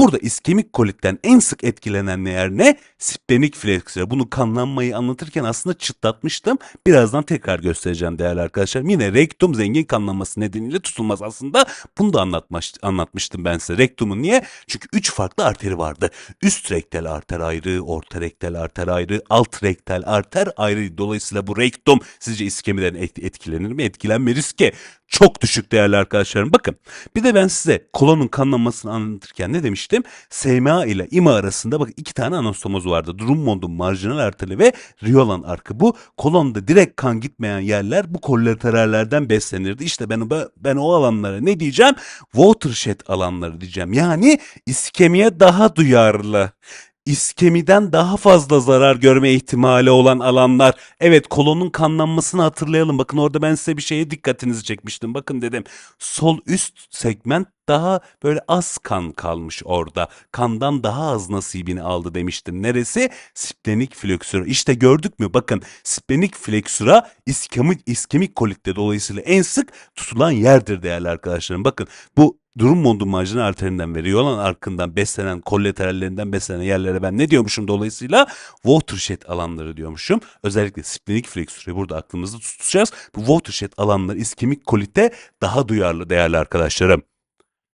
Burada iskemik kolitten en sık etkilenen yer ne? Splenik fleksura. Bunu kanlanmayı anlatırken aslında çıtlatmıştım. Birazdan tekrar göstereceğim değerli arkadaşlar. Yine rektum zengin kanlanması nedeniyle tutulmaz aslında. Bunu da anlatmış, anlatmıştım ben size. Rektumun niye? Çünkü 3 farklı arteri vardı. Üst rektal arter ayrı, orta rektal arter ayrı, alt rektal arter ayrı. Dolayısıyla bu rektum sizce iskemiden et- etkilenir mi? Etkilenme riski çok düşük değerli arkadaşlarım. Bakın bir de ben size kolonun kanlanmasını anlatırken ne demiştim? SMA ile ima arasında bak iki tane anastomoz vardı. Drummond'un marjinal arteri ve Riolan arkı. Bu kolonda direkt kan gitmeyen yerler bu kolaterallerden beslenirdi. İşte ben, ben o alanlara ne diyeceğim? Watershed alanları diyeceğim. Yani iskemiye daha duyarlı iskemiden daha fazla zarar görme ihtimali olan alanlar. Evet kolonun kanlanmasını hatırlayalım. Bakın orada ben size bir şeye dikkatinizi çekmiştim. Bakın dedim sol üst segment daha böyle az kan kalmış orada. Kandan daha az nasibini aldı demiştim. Neresi? Splenik flexura. İşte gördük mü? Bakın splenik flexura iskemik, iskemik kolitte dolayısıyla en sık tutulan yerdir değerli arkadaşlarım. Bakın bu Drummond'un marjinal arterinden ve Riolan arkından beslenen kollaterallerinden beslenen yerlere ben ne diyormuşum dolayısıyla watershed alanları diyormuşum. Özellikle splenik flexura'yı burada aklımızda tutacağız. Bu watershed alanlar iskemik kolite daha duyarlı değerli arkadaşlarım.